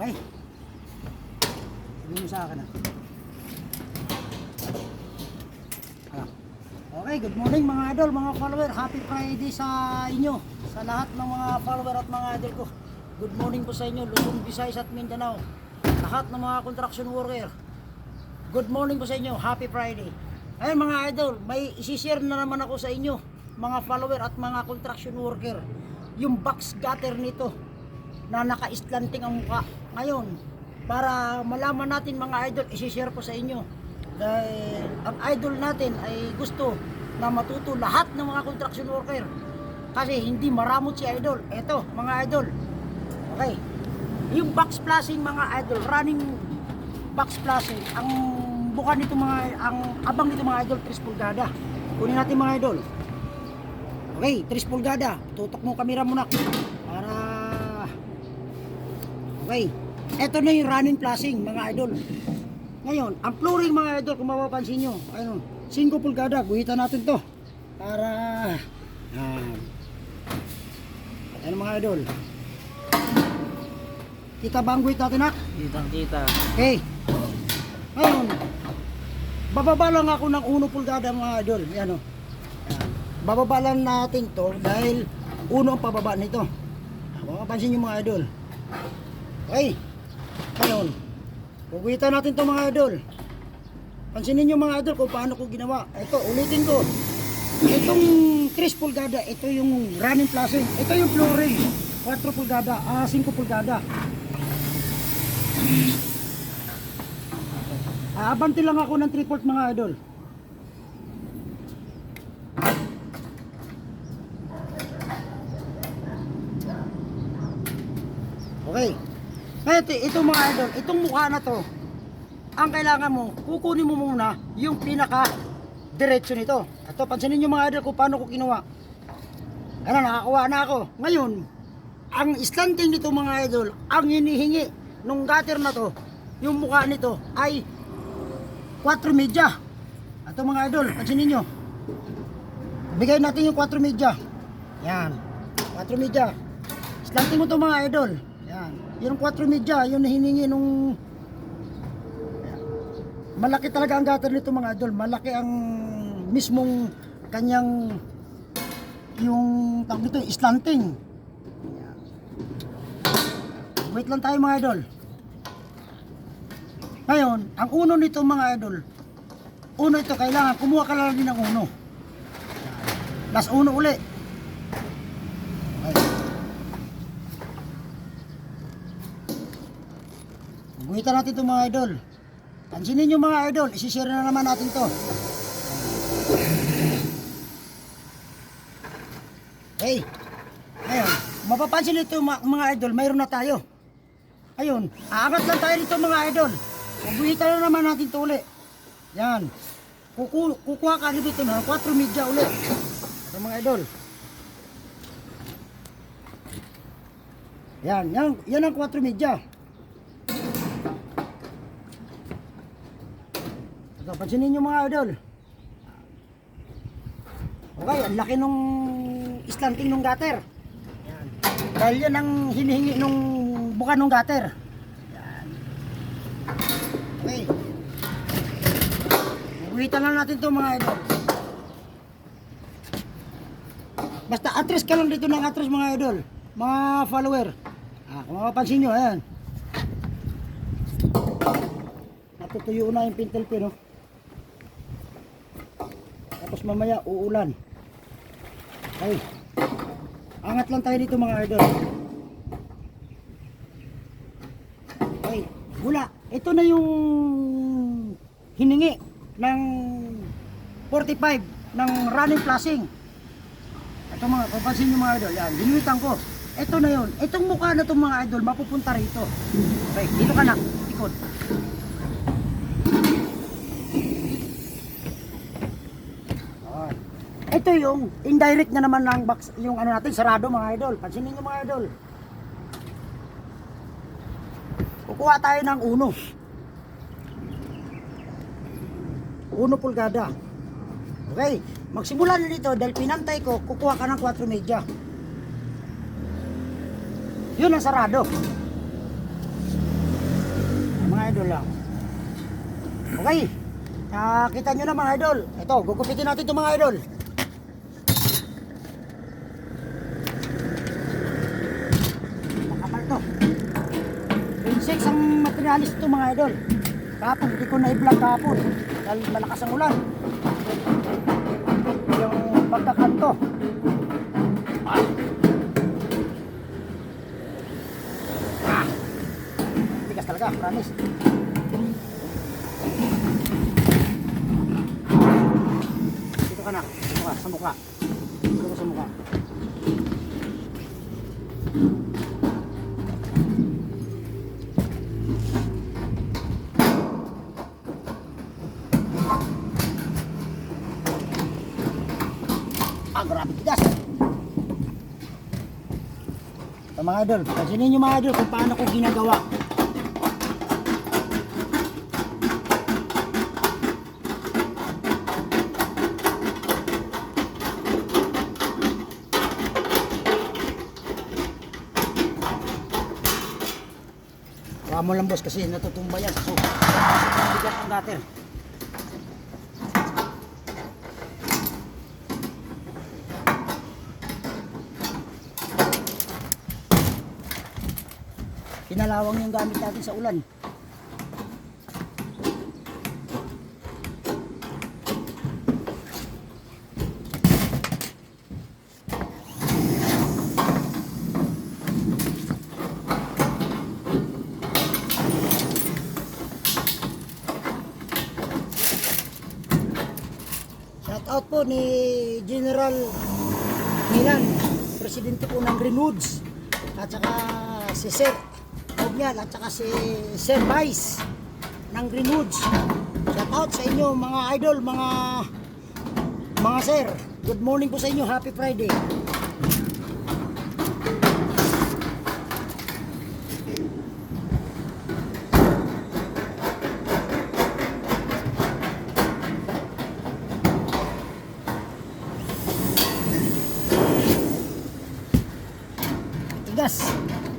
Okay. Sabihin mo sa akin ah. Ah. Okay, good morning mga idol, mga follower. Happy Friday sa inyo. Sa lahat ng mga follower at mga idol ko. Good morning po sa inyo, Luzon, Visayas at Mindanao. Lahat ng mga construction worker. Good morning po sa inyo. Happy Friday. Ayun mga idol, may isishare na naman ako sa inyo, mga follower at mga construction worker. Yung box gutter nito na naka-slanting ang mukha. Ngayon, para malaman natin mga idol, isishare ko sa inyo. Dahil ang idol natin ay gusto na matuto lahat ng mga construction worker. Kasi hindi maramot si idol. Eto, mga idol. Okay. Yung box flashing mga idol, running box flashing, ang buka nito mga, ang abang nito mga idol, 3 pulgada. Kunin natin mga idol. Okay, 3 pulgada. Tutok mo kamera muna. Okay. Ito na yung running flashing mga idol. Ngayon, ang flooring mga idol kung mapapansin nyo, ayun, 5 pulgada, guhitan natin to. Para yan. Ayan mga idol. Kita ba ang guhit natin nak? Kitang kita. Okay. Ngayon, bababa lang ako ng 1 pulgada mga idol. Yan o. Bababa lang natin to dahil uno ang pababa nito. Mapapansin nyo mga idol. Okay. Ngayon, puguitan natin to mga idol. Pansinin nyo mga idol kung paano ko ginawa. Ito, ulitin ko. Itong 3 pulgada, ito yung running flashing. Ito yung flooring. 4 pulgada, ah 5 pulgada. Aabanti lang ako ng 3 port mga idol. Okay. Ngayon, ito, mga idol, itong mukha na to, ang kailangan mo, kukunin mo muna yung pinaka diretso nito. Ito, pansinin nyo mga idol kung paano ko ginawa. Ano, nakakuha na ako. Ngayon, ang slanting nito mga idol, ang hinihingi nung gutter na to, yung mukha nito ay 4 media. Ito mga idol, pansinin nyo. Bigay natin yung 4 media. Yan. 4 media. Slanting mo to mga idol. Yan. Yung 4 media, yun na hiningi nung. Malaki talaga ang gutter nito mga idol. Malaki ang mismong kanyang yung tawag nito, slanting. Yan. Wait lang tayo mga idol. Ngayon, ang uno nito mga idol, uno ito kailangan kumuha ka lang din ng uno. Plus uno uli. Guhitan natin ito mga idol. Pansinin nyo mga idol, isishare na naman natin to. Hey, ngayon, mapapansin nito ma- mga idol, mayroon na tayo. Ayun, aangat lang tayo dito mga idol. Maguhitan na naman natin ito uli. Yan. Kuku kukuha ka dito na 4 media uli. Ito mga idol. Yan, yan, yan ang 4 media. Pansinin nyo mga idol. Okay, ang laki nung slanting nung gutter. Yan. Dahil yan ang hinihingi nung buka nung gutter. Yan. Okay. Guhitan lang natin to mga idol. Basta atras ka lang dito ng atras mga idol. Mga follower. Ah, kung mapapansin nyo, ayan. Natutuyo na yung pintel pero. Tapos mamaya uulan. Okay. Angat lang tayo dito mga idol. Okay. Wala. Ito na yung hiningi ng 45 ng running flashing. Ito mga, papansin nyo mga idol, yan, binuhitan ko. Ito na yun. Itong mukha na itong mga idol, mapupunta rito. Okay, dito ka na, ikot. Ito yung indirect na naman ng box, yung ano natin, sarado mga idol. Pansinin nyo mga idol. Kukuha tayo ng uno. Uno pulgada. Okay, magsimula na dito dahil pinantay ko, kukuha ka ng 4 media. Yun ang sarado. mga idol lang. Okay. Nakita nyo na mga idol. Ito, gugupitin natin ito mga idol. Makapal to. 26 materialis ito mga idol. Kapon, hindi ko na-vlog kapon. Dahil malakas ang ulan. Yung pagkakanto. Ah. Ah. Tigas talaga, promise. Dito ka na. Dito ka, sa mukha. Ito mga idol, pansinin nyo mga idol kung paano ko ginagawa. Huwag mo lang boss kasi natutumba yan suka. Bigat ang gutter. Pinalawang yung gamit natin sa ulan. Out po ni General Milan, presidente po ng Greenwoods. At saka si Sir Ognal at saka si Sir Vice ng Greenwoods. Shout out sa inyo mga idol, mga mga sir. Good morning po sa inyo. Happy Friday. Tigas.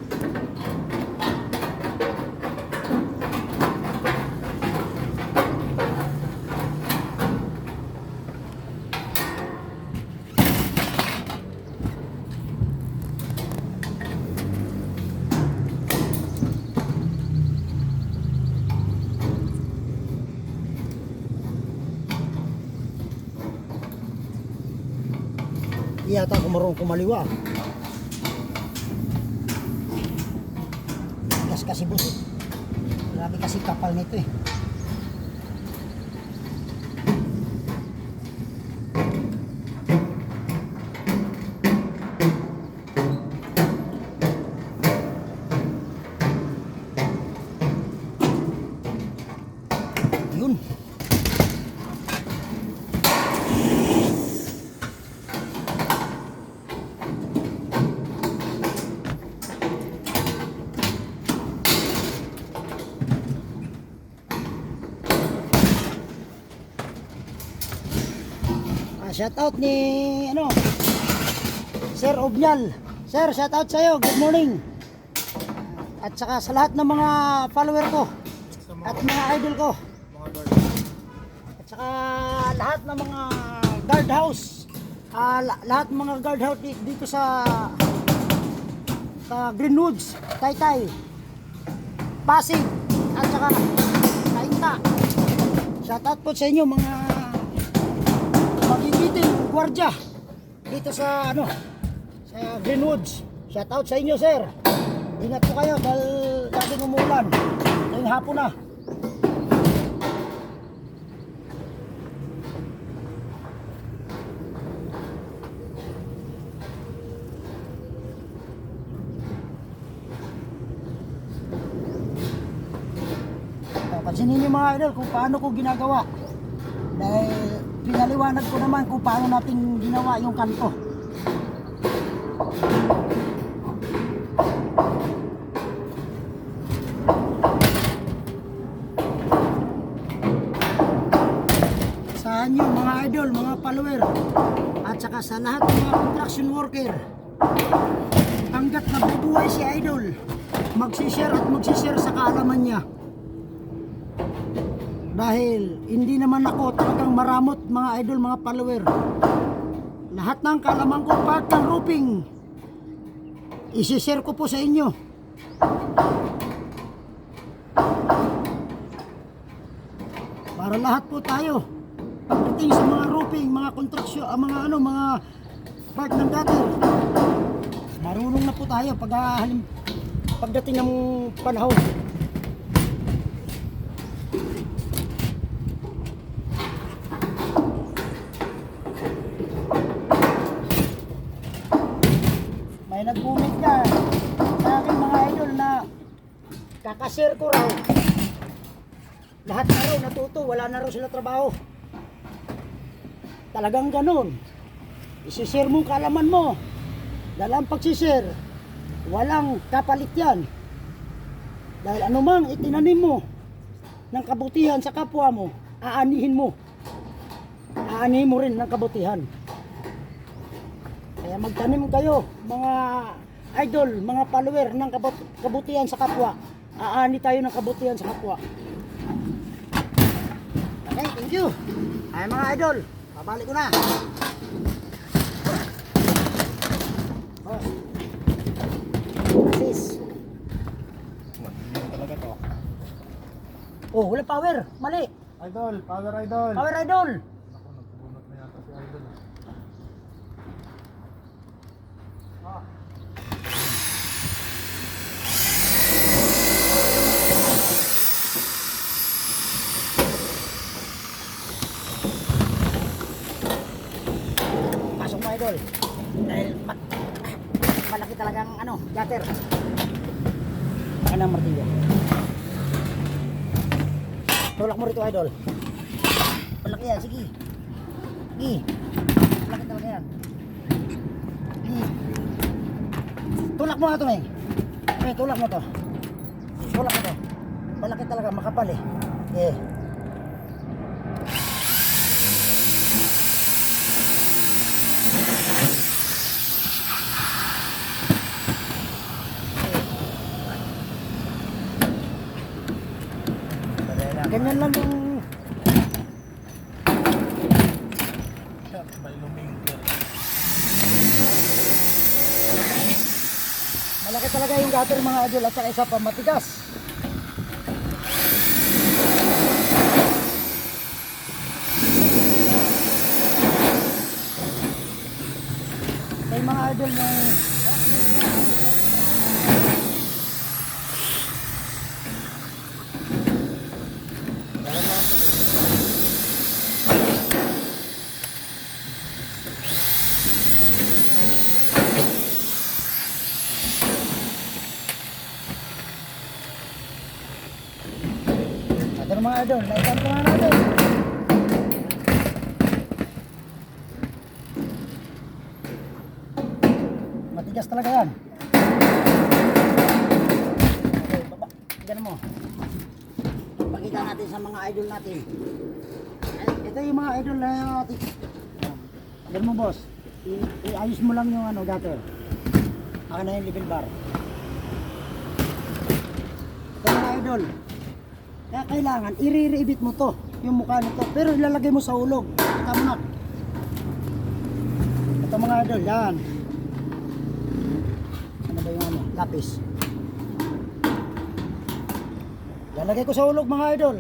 Marunong kumaliwa. Gas kasi boss. Grabe kasi kapal nito eh. Yun. Ah, shout out ni ano Sir Obyal. Sir, shout out sa iyo. Good morning. At saka sa lahat ng mga follower ko at mga idol ko. At saka lahat ng mga guard house. La- lahat ng mga guard house di- dito sa sa Greenwoods, Taytay, Pasig, at saka Kainta. Shout out po sa inyo mga gwardya dito sa ano sa Greenwoods. Shout out sa inyo, sir. Ingat po kayo dahil laging umuulan. Ngayong hapon na. Pansinin niyo mga idol kung paano ko ginagawa. Dahil pinaliwanag ko naman kung paano natin ginawa yung kanto. Sa inyo mga idol, mga follower, at saka sa lahat ng mga construction worker, hanggat nabubuhay si idol, magsishare at magsishare sa kaalaman niya. Dahil hindi naman ako talagang maramot mga idol, mga follower. Lahat ng kalaman ko pagkang roofing, isishare ko po sa inyo. Para lahat po tayo pagdating sa mga roofing, mga konstruksyon, ah, mga ano, mga part ng gutter. Marunong na po tayo pag halim, pagdating ng panahon. May nag-comment ka sa akin mga idol na kakashare ko raw. Lahat natuto, wala na raw sila trabaho. Talagang ganun. Isishare mo kalaman mo. Dahil ang pagsishare, walang kapalit yan. Dahil anumang itinanim mo ng kabutihan sa kapwa mo, aanihin mo. Aanihin mo rin ng kabutihan. Kaya magtanim kayo, mga idol, mga follower ng kabut- kabutihan sa kapwa. Aani tayo ng kabutihan sa kapwa. Thank you. Ay mga idol, babalik ko na. Oh. Sis. Yan talaga to. Oh, wala power. Mali. Idol, power idol. Power idol. Ako, nagbunot na yata si idol. Oh. Pasok mo idol. Dahil ma malaki talagang ano, gutter. Ayan ang martilyo. Tulak mo rito idol. Malaki yan, sige. Sige. Malaki talaga yan. Sige. Tulak mo ito, Meng. Meng, tulak mo to. Tulak mo to. Malaki talaga, makapal eh. Eh. Ganyan lang yung May luminger. malaki gutter mga idol at isa pa matigas. May mga idol na Ito na idol, naitan ko idol. Matigas talaga yan. Okay, baba. Ganun mo. Pakita natin sa mga idol natin. Ito yung mga idol na natin. Ganun mo boss. I- iayos mo lang yung ano, gutter. Akin na yung level bar. Ito mga idol. Kaya kailangan i-re-reibit mo to, yung mukha nito. Pero ilalagay mo sa ulog. Kita. Ito mga idol, yan. Ano ba yung ano? Lapis. Lalagay ko sa ulog mga idol.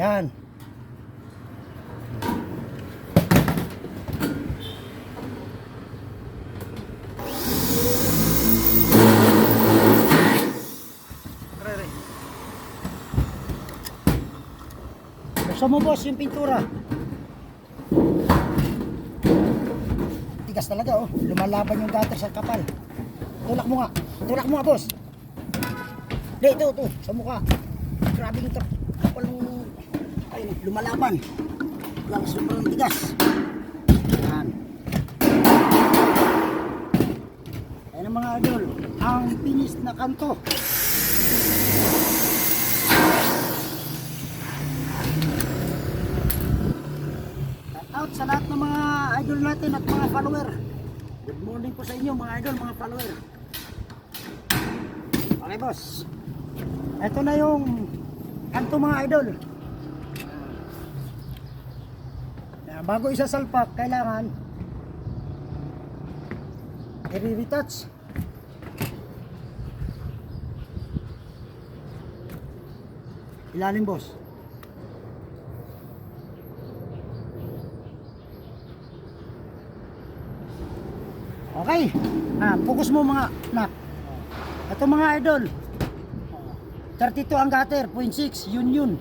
Yan. Buksan mo boss yung pintura. Tigas talaga oh. Lumalaban yung gutter sa kapal. Tulak mo nga. Tulak mo nga boss. Hindi, ito, ito. Sa mukha. Grabe yung kapal ng... Ay, lumalaban. Lang, sobrang tigas. Yan. Ayan ang mga idol. Ang finish na kanto. Sa lahat ng mga idol natin at mga follower. Good morning po sa inyo mga idol, mga follower. Okay boss. Ito na yung kanto mga idol. Bago isasalpak, kailangan i-retouch. Ilalim boss. Okay. Ah, focus mo mga nak. Ito mga idol. 32 ang gutter, 0.6, yun yun.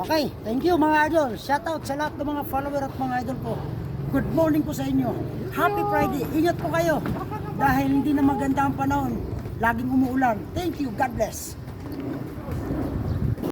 Okay, thank you mga idol. Shout out sa lahat ng mga follower at mga idol ko. Good morning po sa inyo. Happy Friday. Ingat po kayo. Dahil hindi na maganda ang panahon. Laging umuulan. Thank you. God bless.